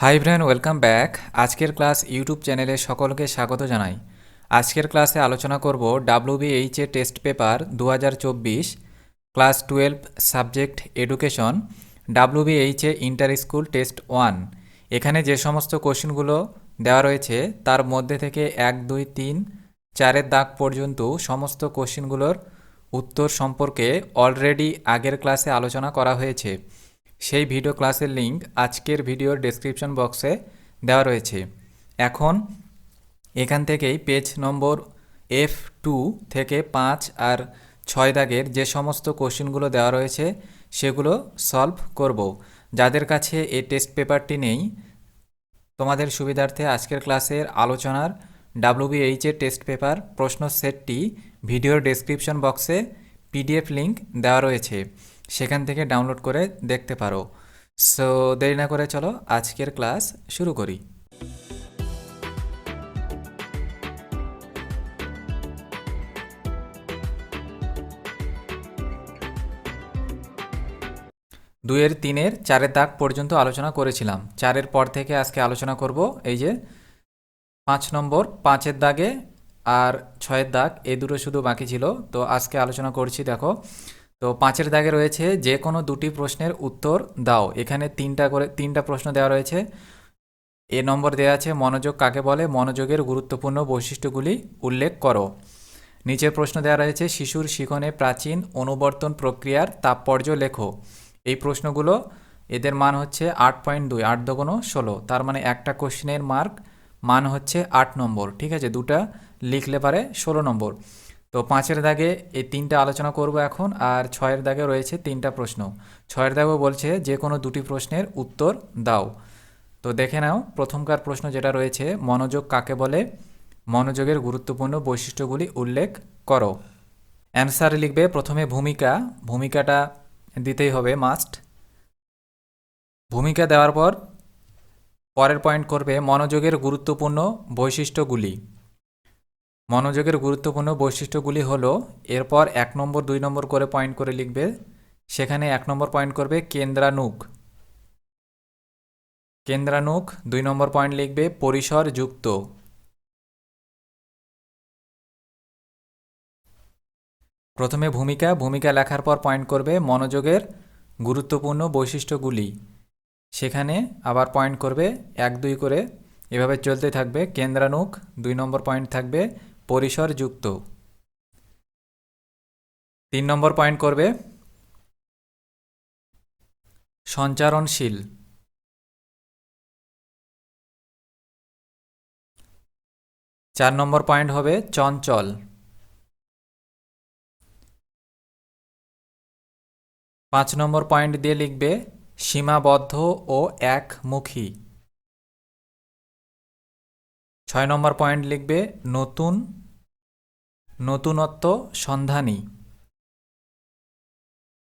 High friend welcome back আজকের class YouTube চ্যানেলে সকলকে স্বাগত জানাই। আজকের ক্লাসে আলোচনা করব ডাব্লিউবিএইচ এ টেস্ট পেপার দু হাজার চব্বিশ class twelve subject education WBH A inter school test one এখানে যে সমস্ত কোশ্চেনগুলো দেওয়া রয়েছে, তার মধ্যে থেকে এক, দুই, তিন, চারের দাগ পর্যন্ত সমস্ত কোশ্চেনগুলোর উত্তর সম্পর্কে অলরেডি আগের ক্লাসে আলোচনা করা হয়েছে। সেই ভিডিও ক্লাসের লিংক আজকের ভিডিওর ডেসক্রিপশন বক্সে দেওয়া রয়েছে। এখন এখান থেকেই পেজ নম্বর এফ টু থেকে পাঁচ আর ছয় দাগের যে সমস্ত কোশ্চেনগুলো দেওয়া রয়েছে, সেগুলো সলভ করব। যাদের কাছে এই টেস্ট পেপারটি নেই, তোমাদের সুবিধার্থে আজকের ক্লাসের আলোচনার ডাব্লিউবিএইচ এর টেস্ট পেপার প্রশ্ন সেটটি ভিডিওর ডেসক্রিপশন বক্সে পিডিএফ লিঙ্ক দেওয়া রয়েছে। সেখান থেকে ডাউনলোড করে দেখতে পারো। সো দেরি না করে চলো, আজকের ক্লাস শুরু করি। দুইয়ের, তিনের, চারের দাগ পর্যন্ত আলোচনা করেছিলাম। চারের পর থেকে আজকে আলোচনা করব এই যে পাঁচ নম্বর, পাঁচের দাগে আর ছয়ের দাগ এই দুটো শুধু বাকি ছিল। তো আজকে আলোচনা করছি, দেখো তো পাঁচের দাগে রয়েছে যে কোনো দুটি প্রশ্নের উত্তর দাও। এখানে তিনটা করে, তিনটা প্রশ্ন দেওয়া রয়েছে। এ নম্বর দেওয়া আছে, মনোযোগ কাকে বলে? মনোযোগের গুরুত্বপূর্ণ বৈশিষ্ট্যগুলি উল্লেখ করো। নিচের প্রশ্ন দেওয়া রয়েছে, শিশুর শিখনে প্রাচীন অনুবর্তন প্রক্রিয়ার তাৎপর্য লেখো। এই প্রশ্নগুলো এদের মান হচ্ছে আট পয়েন্ট দুই, আট দোগুনো ষোলো। তার মানে একটা কোশ্চেনের মার্ক মান হচ্ছে আট নম্বর, ঠিক আছে? দুটা লিখলে পারে ষোলো নম্বর। তো পাঁচের দাগে এই তিনটা আলোচনা করব এখন, আর ছয়ের দাগে রয়েছে তিনটা প্রশ্ন। ছয়ের দাগেও বলছে যে কোনো দুটি প্রশ্নের উত্তর দাও। তো দেখে নাও, প্রথমকার প্রশ্ন যেটা রয়েছে, মনোযোগ কাকে বলে? মনোযোগের গুরুত্বপূর্ণ বৈশিষ্ট্যগুলি উল্লেখ করো। অ্যান্সারে লিখবে প্রথমে ভূমিকা। ভূমিকাটা দিতেই হবে মাস্ট। ভূমিকা দেওয়ার পর পরের পয়েন্ট করবে মনোযোগের গুরুত্বপূর্ণ বৈশিষ্ট্যগুলি। মনোযোগের গুরুত্বপূর্ণ বৈশিষ্ট্যগুলি হলো, এরপর এক নম্বর, দুই নম্বর করে পয়েন্ট করে লিখবে, সেখানে এক নম্বর পয়েন্ট করবে কেন্দ্রানুক। কেন্দ্রানুক, দুই নম্বর পয়েন্ট লিখবে পরিসর যুক্ত। প্রথমে ভূমিকা ভূমিকা লেখার পর পয়েন্ট করবে মনোযোগের গুরুত্বপূর্ণ বৈশিষ্ট্যগুলি। সেখানে আবার পয়েন্ট করবে এক, দুই করে। এভাবে চলতে থাকবে কেন্দ্রানুক, দুই নম্বর পয়েন্ট থাকবে পরিসর যুক্ত। তিন নম্বর পয়েন্ট করবে, সঞ্চারণশীল। চার নম্বর পয়েন্ট হবে চঞ্চল। পাঁচ নম্বর পয়েন্ট দিয়ে লিখবে সীমাবদ্ধ ও একমুখী। ছয় নম্বর পয়েন্ট লিখবে, নতুন, নতুনত্ব সন্ধানী।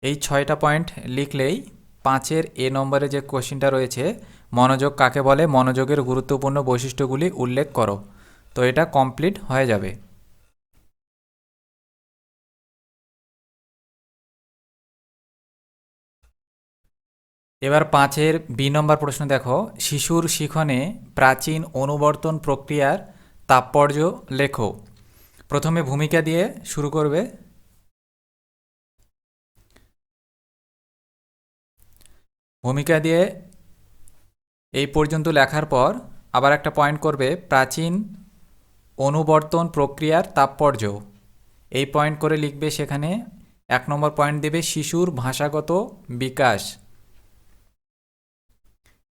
এই ছয়টা পয়েন্ট লিখলেই পাঁচের এ নম্বরে যে কোশ্চিনটা রয়েছে, মনোযোগ কাকে বলে? মনোযোগের গুরুত্বপূর্ণ বৈশিষ্ট্যগুলি উল্লেখ করো। তো এটা কমপ্লিট হয়ে যাবে। এবার পাঁচের বি নম্বর প্রশ্ন দেখো। শিশুর শিখনে প্রাচীন অনুবর্তন প্রক্রিয়ার তাৎপর্য লেখো। প্রথমে ভূমিকা দিয়ে শুরু করবে। ভূমিকা দিয়ে এই পর্যন্ত লেখার পর আবার একটা পয়েন্ট করবে, প্রাচীন অনুবর্তন প্রক্রিয়ার তাৎপর্য। এই পয়েন্ট করে লিখবে সেখানে এক নম্বর পয়েন্ট দেবে শিশুর ভাষাগত বিকাশ।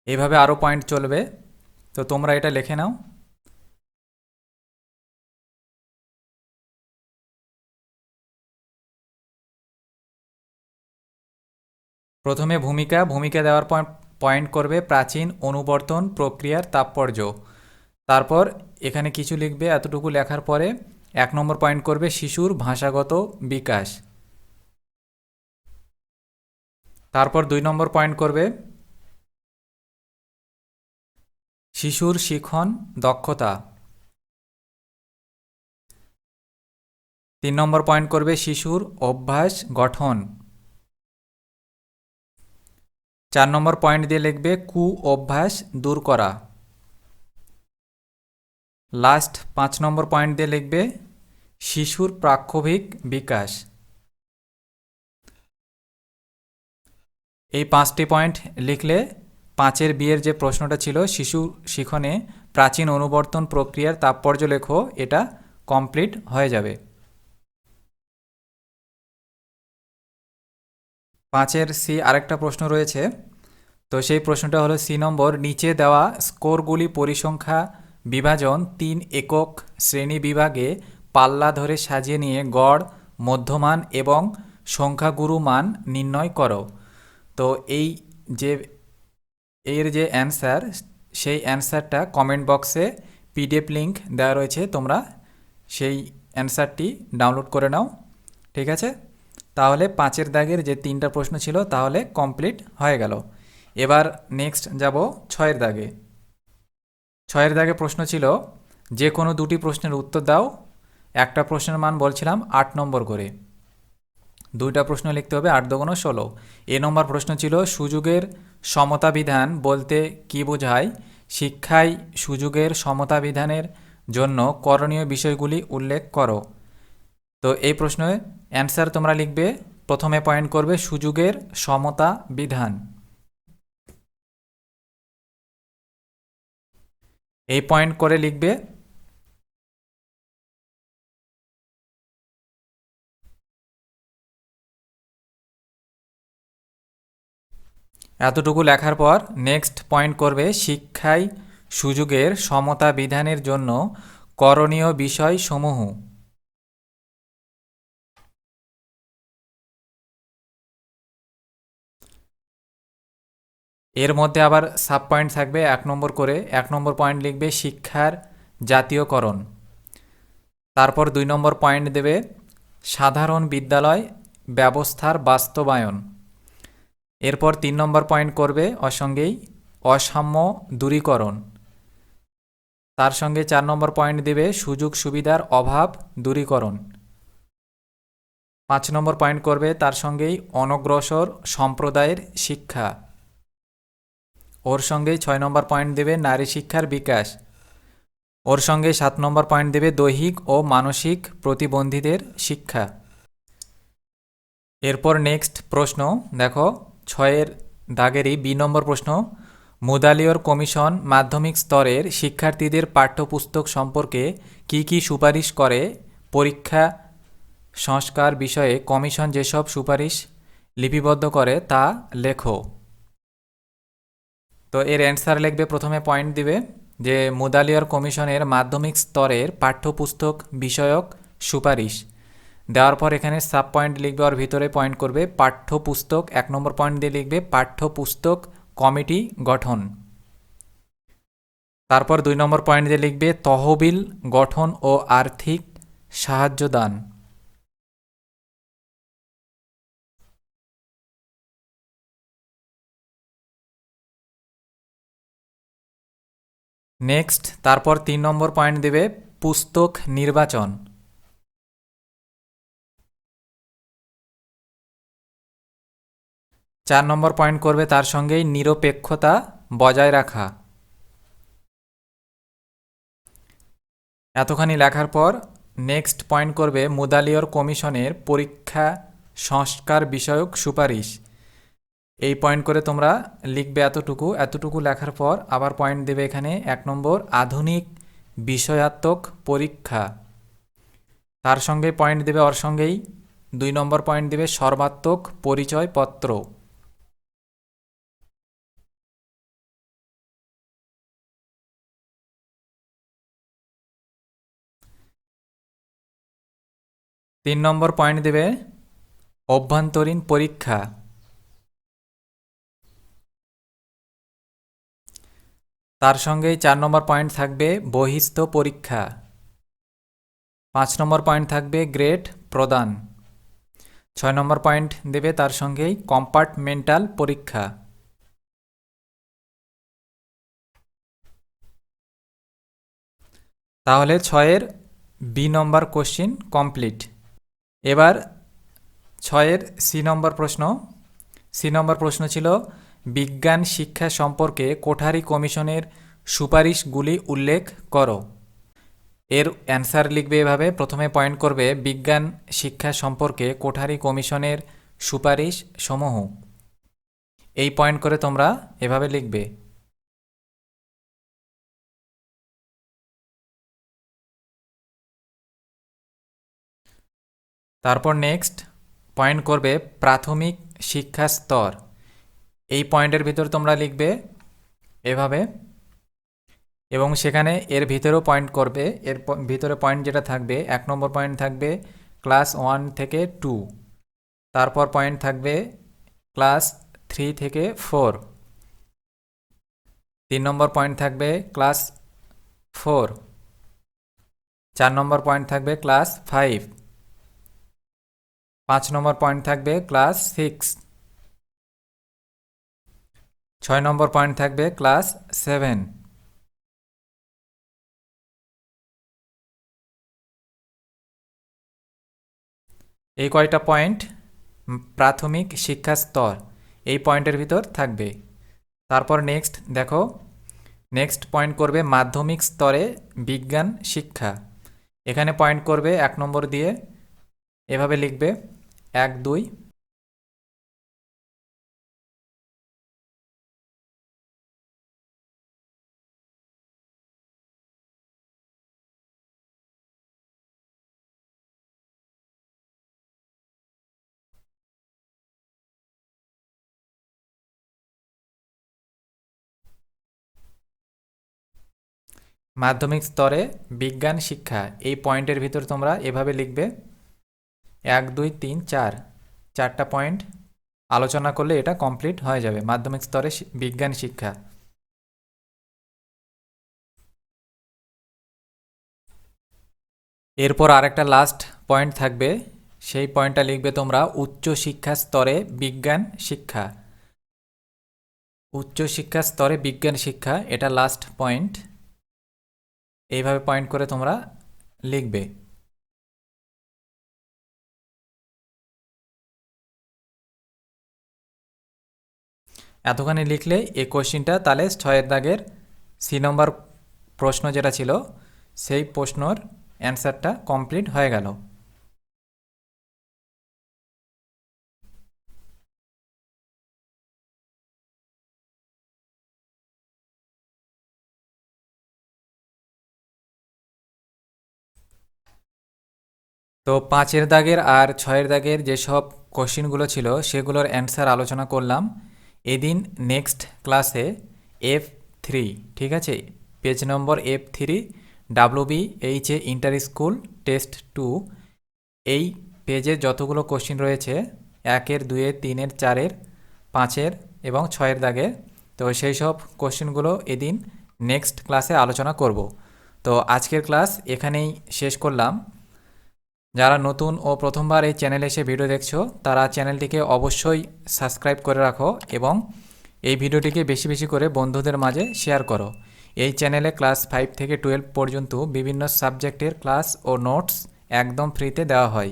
এভাবে আরও পয়েন্ট চলবে। তো তোমরা এটা লিখে নাও। প্রথমে ভূমিকা ভূমিকা দেওয়ার পয়েন্ট করবে প্রাচীন, অনুবর্তন, প্রক্রিয়ার তাৎপর্য। তারপর এখানে কিছু লিখবে এতটুকু লেখার পরে এক নম্বর পয়েন্ট করবে শিশুর ভাষাগত বিকাশ। তারপর দুই নম্বর পয়েন্ট করবে শিশুর শিখন দক্ষতা। তিন নম্বর পয়েন্ট করবে শিশুর অভ্যাস গঠন। চার নম্বর পয়েন্ট দিয়ে লিখবে কু অভ্যাস দূর করা। লাস্ট পাঁচ নম্বর পয়েন্ট দিয়ে লিখবে শিশুর প্রাক্ষবিক বিকাশ। এই পাঁচটি পয়েন্ট লিখলে পাঁচের বিয়ের যে প্রশ্নটা ছিল, শিশু শিখনে প্রাচীন অনুবর্তন প্রক্রিয়ার তাৎপর্য লেখো, এটা কমপ্লিট হয়ে যাবে। পাঁচের সি আরেকটা প্রশ্ন রয়েছে, তো সেই প্রশ্নটা হলো সি নম্বর, নিচে দেওয়া স্কোরগুলি পরিসংখ্যা বিভাজন তিন একক শ্রেণি বিভাগে পাল্লা ধরে সাজিয়ে নিয়ে গড়, মধ্যমান এবং সংখ্যাগুরু মান নির্ণয় করো। তো এই যে এর যে অ্যান্সার সেই অ্যান্সারটা কমেন্ট বক্সে পিডিএফ লিঙ্ক দেওয়া রয়েছে। তোমরা সেই অ্যান্সারটি ডাউনলোড করে নাও। ঠিক আছে? তাহলে পাঁচের দাগের যে তিনটা প্রশ্ন ছিল, তাহলে কমপ্লিট হয়ে গেল। এবার নেক্সট যাব ছয়ের দাগে। ছয়ের দাগে প্রশ্ন ছিল, যে কোনো দুটি প্রশ্নের উত্তর দাও। একটা প্রশ্নের মান বলছিলাম আট নম্বর করে। দুইটা প্রশ্ন লিখতে হবে, আট দোগুণ ষোলো। এ নম্বর প্রশ্ন ছিল, সুযোগের সমতা বিধান বলতে কি বোঝায়? শিক্ষায় সুযোগের সমতা বিধানের জন্য করণীয় বিষয়গুলি উল্লেখ করো। তো এই প্রশ্নে অ্যান্সার তোমরা লিখবে, প্রথমে পয়েন্ট করবে সুযোগের সমতা বিধান এই পয়েন্ট করে লিখবে এতটুকু লেখার পর নেক্সট পয়েন্ট করবে শিক্ষায় সুযোগের সমতা বিধানের জন্য করণীয় বিষয় সমূহ এর মধ্যে আবার সাব পয়েন্ট থাকবে এক নম্বর করে। এক নম্বর পয়েন্ট লিখবে শিক্ষার জাতীয়করণ। তারপর দুই নম্বর পয়েন্ট দেবে সাধারণ বিদ্যালয় ব্যবস্থার বাস্তবায়ন। এরপর তিন নম্বর পয়েন্ট করবে অসঙ্গেই অসাম্য দূরীকরণ। তার সঙ্গে চার নম্বর পয়েন্ট দেবে সুযোগ সুবিধার অভাব দূরীকরণ। পাঁচ নম্বর পয়েন্ট করবে তার সঙ্গেই অনগ্রসর সম্প্রদায়ের শিক্ষা। ওর সঙ্গেই ছয় নম্বর পয়েন্ট দেবে নারী শিক্ষার বিকাশ। ওর সঙ্গে সাত নম্বর পয়েন্ট দেবে দৈহিক ও মানসিক প্রতিবন্ধীদের শিক্ষা। এরপর নেক্সট প্রশ্ন, দেখো ছয়ের দাগেরই বি নম্বর প্রশ্ন, মুদালিয়র কমিশন মাধ্যমিক স্তরের শিক্ষার্থীদের পাঠ্যপুস্তক সম্পর্কে কি কি সুপারিশ করে, পরীক্ষা সংস্কার বিষয়ে কমিশন যেসব সুপারিশ লিপিবদ্ধ করে তা লেখো। তো এর অ্যান্সার লিখবে, প্রথমে পয়েন্ট দিবে যে মুদালিয়র কমিশনের মাধ্যমিক স্তরের পাঠ্যপুস্তক বিষয়ক সুপারিশ। দেওয়ার পর এখানে সাব পয়েন্ট লিখবে ওর ভিতরে পয়েন্ট করবে পাঠ্যপুস্তক, এক নম্বর পয়েন্ট দিয়ে লিখবে পাঠ্যপুস্তক কমিটি গঠন। তারপর দুই নম্বর পয়েন্ট দিয়ে লিখবে তহবিল গঠন ও আর্থিক সাহায্য দান নেক্সট তারপর তিন নম্বর পয়েন্ট দেবে পুস্তক নির্বাচন। চার নম্বর পয়েন্ট করবে তার সঙ্গেই নিরপেক্ষতা বজায় রাখা। এতখানি লেখার পর নেক্সট পয়েন্ট করবে মুদালিয়র কমিশনের পরীক্ষা সংস্কার বিষয়ক সুপারিশ। এই পয়েন্ট করে তোমরা লিখবে এতটুকু এতটুকু লেখার পর আবার পয়েন্ট দেবে এখানে এক নম্বর আধুনিক বিষয়াত্মক পরীক্ষা। তার সঙ্গে পয়েন্ট দেবে ওর সঙ্গেই। দুই নম্বর পয়েন্ট দেবে সর্বাত্মক পরিচয়পত্র। তিন নম্বর পয়েন্ট দেবে, অভ্যন্তরীণ পরীক্ষা। তার সঙ্গেই চার নম্বর পয়েন্ট থাকবে বহিস্থ পরীক্ষা। পাঁচ নম্বর পয়েন্ট থাকবে গ্রেড প্রদান। ছয় নম্বর পয়েন্ট দেবে তার সঙ্গেই কম্পার্টমেন্টাল পরীক্ষা। তাহলে ছয়ের বি নম্বর কোশ্চিন কমপ্লিট এবার ছয়ের সি নম্বর প্রশ্ন। সি নম্বর প্রশ্ন ছিল, বিজ্ঞান শিক্ষা সম্পর্কে কোঠারি কমিশনের সুপারিশগুলি উল্লেখ করো। এর অ্যান্সার লিখবে এভাবে, প্রথমে পয়েন্ট করবে, বিজ্ঞান শিক্ষা সম্পর্কে কোঠারি কমিশনের সুপারিশ সমূহ। এই পয়েন্ট করে তোমরা এভাবে লিখবে। তারপর নেক্সট পয়েন্ট করবে প্রাথমিক শিক্ষা স্তর। এই পয়েন্টের ভিতর তোমরা লিখবে এভাবে এবং সেখানে এর ভিতরেও পয়েন্ট করবে। এর ভিতরে পয়েন্ট যেটা থাকবে, এক নম্বর পয়েন্ট থাকবে ক্লাস ওয়ান থেকে টু তারপর পয়েন্ট থাকবে ক্লাস থ্রি থেকে ফোর তিন নম্বর পয়েন্ট থাকবে ক্লাস ফোর চার নম্বর পয়েন্ট থাকবে ক্লাস ফাইভ পাঁচ নম্বর পয়েন্ট থাকবে ক্লাস সিক্স ছয় নম্বর পয়েন্ট থাকবে ক্লাস সেভেন এই কয়টা পয়েন্ট প্রাথমিক শিক্ষা স্তর। এই পয়েন্টের ভিতর থাকবে। তারপর নেক্সট দেখো। নেক্সট পয়েন্ট করবে মাধ্যমিক স্তরে বিজ্ঞান শিক্ষা। এখানে পয়েন্ট করবে এক নম্বর দিয়ে। এভাবে লিখবে। এক দুই। মাধ্যমিক স্তরে বিজ্ঞান শিক্ষা এই পয়েন্টের ভিতর তোমরা এভাবে লিখবে। এক, দুই, তিন, চার। চারটা পয়েন্ট আলোচনা করলে এটা কমপ্লিট হয়ে যাবে। মাধ্যমিক স্তরে বিজ্ঞান শিক্ষা। এরপর আরেকটা লাস্ট পয়েন্ট থাকবে। সেই পয়েন্টটা লিখবে তোমরা উচ্চ শিক্ষা স্তরে বিজ্ঞান শিক্ষা। উচ্চ শিক্ষা স্তরে বিজ্ঞান শিক্ষা, এটা লাস্ট পয়েন্ট এইভাবে পয়েন্ট করে তোমরা লিখবে। এতখানি লিখলে এই কোশ্চিনটা তাহলে ছয়ের দাগের সি নম্বর প্রশ্ন যেটা ছিল, সেই প্রশ্নর অ্যান্সারটা কমপ্লিট হয়ে গেল। তো পাঁচের দাগের আর ছয়ের দাগের যেসব কোশ্চিনগুলো ছিল, সেগুলোর অ্যান্সার আলোচনা করলাম। এদিন নেক্সট ক্লাসে এফ থ্রি ঠিক আছে? Page number F three W B H A inter school test two এই পেজে যতগুলো কোশ্চিন রয়েছে, একের দুয়ের তিনের, চারের, পাঁচের এবং ছয়ের দাগে, তো সেই সব কোশ্চেনগুলো এদিন নেক্সট ক্লাসে আলোচনা করব। তো আজকের ক্লাস এখানেই শেষ করলাম। যারা নতুন ও প্রথমবার এই চ্যানেলে এসে ভিডিও দেখছ, তারা চ্যানেলটিকে অবশ্যই সাবস্ক্রাইব করে রাখো এবং এই ভিডিওটিকে বেশি বেশি করে বন্ধুদের মাঝে শেয়ার করো। এই চ্যানেলে ক্লাস ফাইভ থেকে টুয়েলভ পর্যন্ত বিভিন্ন সাবজেক্টের ক্লাস ও নোটস একদম ফ্রিতে দেওয়া হয়।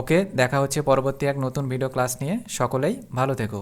ওকে, দেখা হচ্ছে পরবর্তী এক নতুন ভিডিও ক্লাস নিয়ে। সকলেই ভালো থেকো।